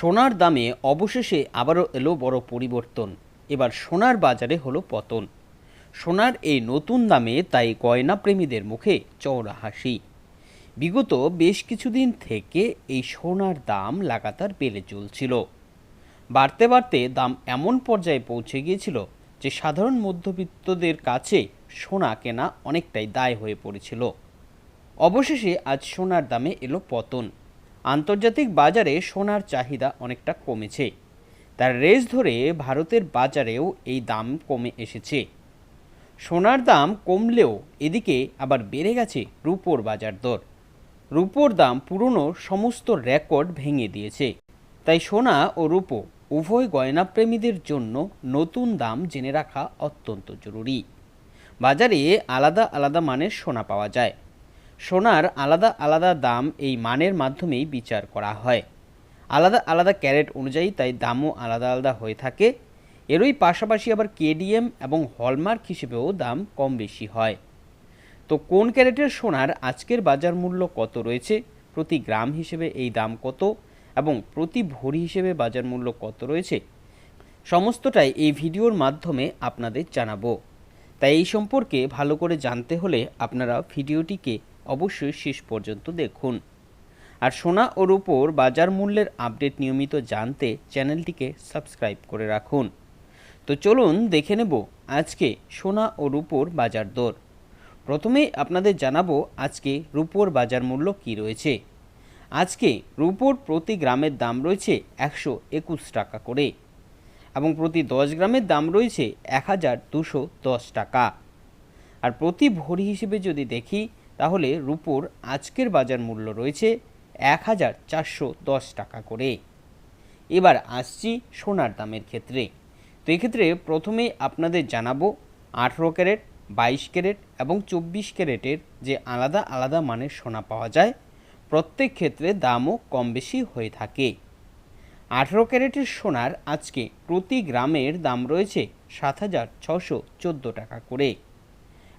সোনার দামে অবশেষে আবারও এলো বড় পরিবর্তন। এবার সোনার বাজারে হলো পতন। সোনার এই নতুন দামে তাই গয়না প্রেমীদের মুখে চওড়া হাসি। বিগত বেশ কিছুদিন থেকে এই সোনার দাম লাগাতার বেড়ে চলছিল। বাড়তে বাড়তে দাম এমন পর্যায়ে পৌঁছে গিয়েছিল যে সাধারণ মধ্যবিত্তদের কাছে সোনা কেনা অনেকটাই দায় হয়ে পড়েছিল। অবশেষে আজ সোনার দামে এলো পতন। আন্তর্জাতিক বাজারে সোনার চাহিদা অনেকটা কমেছে। তার রেস ধরে ভারতের বাজারেও এই দাম কমে এসেছে। সোনার দাম কমলেও এদিকে আবার বেড়ে গেছে রূপোর বাজার দর। রূপোর দাম পুরনো সমস্ত রেকর্ড ভেঙে দিয়েছে। তাই সোনা ও রূপো উভয় গয়নাপ্রেমীদের জন্য নতুন দাম জেনে রাখা অত্যন্ত জরুরি। বাজারে আলাদা আলাদা মানের সোনা পাওয়া যায়। সোনার আলাদা আলাদা দাম এই মানের মাধ্যমেই বিচার করা হয়। আলাদা আলাদা ক্যারেট অনুযায়ী তাই দামও আলাদা আলাদা হয়ে থাকে। এরই পাশাপাশি আবার কেডিএম এবং হলমার্ক হিসেবেও দাম কম বেশি হয়। তো কোন ক্যারেটের সোনার আজকের বাজার মূল্য কত রয়েছে? প্রতি গ্রাম হিসেবে এই দাম কত? এবং প্রতি ভরি হিসেবে বাজার মূল্য কত রয়েছে? সমস্তটাই এই ভিডিওর মাধ্যমে আপনাদের জানাব। তাই এই সম্পর্কে ভালো করে জানতে হলে আপনারা ভিডিওটিকে অবশ্যই শেষ পর্যন্ত দেখুন। আর সোনা ও রূপোর বাজার মূল্যের আপডেট নিয়মিত জানতে চ্যানেলটিকে সাবস্ক্রাইব করে রাখুন। তো চলুন দেখে নেব আজকে সোনা ও রূপোর বাজার দর। প্রথমেই আপনাদের জানাব আজকে রূপোর বাজার মূল্য কী রয়েছে। আজকে রূপোর প্রতি গ্রামের দাম রয়েছে একশো একুশ টাকা করে এবং প্রতি দশ গ্রামের দাম রয়েছে এক হাজার দুশো দশ টাকা। আর প্রতি ভরি হিসেবে যদি দেখি তাহলে রূপোর আজকের বাজার মূল্য রয়েছে এক হাজার চারশো দশ টাকা করে। এবার আসছি সোনার দামের ক্ষেত্রে। তো এক্ষেত্রে প্রথমে আপনাদের জানাব আঠেরো ক্যারেট, বাইশ ক্যারেট এবং চব্বিশ ক্যারেটের যে আলাদা আলাদা মানের সোনা পাওয়া যায়, প্রত্যেক ক্ষেত্রে দামও কম বেশি হয়ে থাকে। আঠেরো ক্যারেটের সোনার আজকে প্রতি গ্রামের দাম রয়েছে সাত হাজার ছশো চোদ্দ টাকা করে।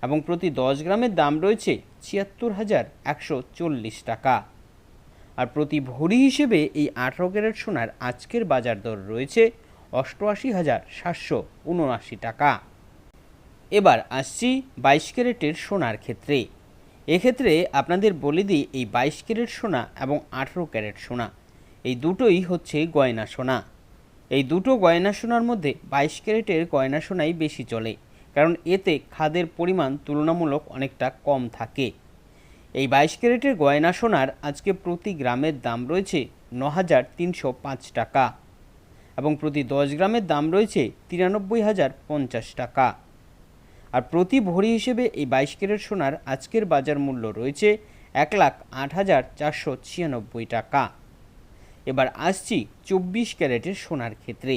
এবং প্রতি দশ গ্রামের দাম রয়েছে ছিয়াত্তর হাজার একশো চল্লিশ টাকা। আর প্রতি ভরি হিসেবে এই আঠেরো ক্যারেট সোনার আজকের বাজার দর রয়েছে অষ্টআশি হাজার সাতশো উনআশি টাকা। এবার আসছি বাইশ ক্যারেটের সোনার ক্ষেত্রে। এক্ষেত্রে আপনাদের বলে দিই এই বাইশ ক্যারেট সোনা এবং আঠেরো ক্যারেট সোনা। এই দুটোই হচ্ছে গয়না সোনা। এই দুটো গয়না সোনার মধ্যে বাইশ ক্যারেটের গয়না সোনাই বেশি চলে। কারণ এতে খাদের পরিমাণ তুলনামূলক অনেকটা কম থাকে। এই বাইশ ক্যারেটের গয়না সোনার আজকে প্রতি গ্রামের দাম রয়েছে ন হাজার তিনশো পাঁচ টাকা এবং প্রতি দশ গ্রামের দাম রয়েছে তিরানব্বই হাজার পঞ্চাশ টাকা। আর প্রতি ভরি হিসেবে এই বাইশ ক্যারেট সোনার আজকের বাজার মূল্য রয়েছে এক লাখ আট হাজার চারশো ছিয়ানব্বই টাকা। এবার আসছি চব্বিশ ক্যারেটের সোনার ক্ষেত্রে।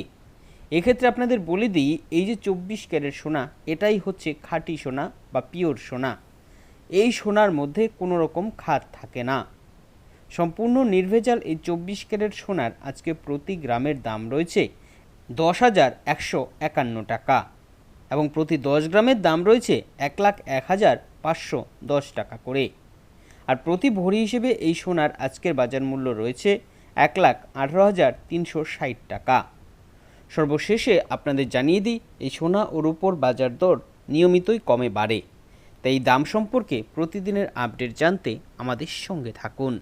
এক্ষেত্রে আপনাদের বলে দিই, এই যে চব্বিশ ক্যারেট সোনা, এটাই হচ্ছে খাঁটি সোনা বা পিওর সোনা। এই সোনার মধ্যে কোনো রকম খাদ থাকে না। সম্পূর্ণ নির্ভেজাল এই চব্বিশ ক্যারেট সোনার আজকে প্রতি গ্রামের দাম রয়েছে দশ হাজার একশো একান্ন টাকা এবং প্রতি দশ গ্রামের দাম রয়েছে এক লাখ এক হাজার পাঁচশো দশ টাকা করে। আর প্রতি ভরি হিসেবে এই সোনার আজকের বাজার মূল্য রয়েছে এক লাখ আঠারো হাজার তিনশো ষাট টাকা। সর্বশেষে আপনাদের জানিয়ে দিই, এই সোনা ও রূপোর বাজার দর নিয়মিতই কমে বাড়ে। তাই দাম সম্পর্কে প্রতিদিনের আপডেট জানতে আমাদের সঙ্গে থাকুন।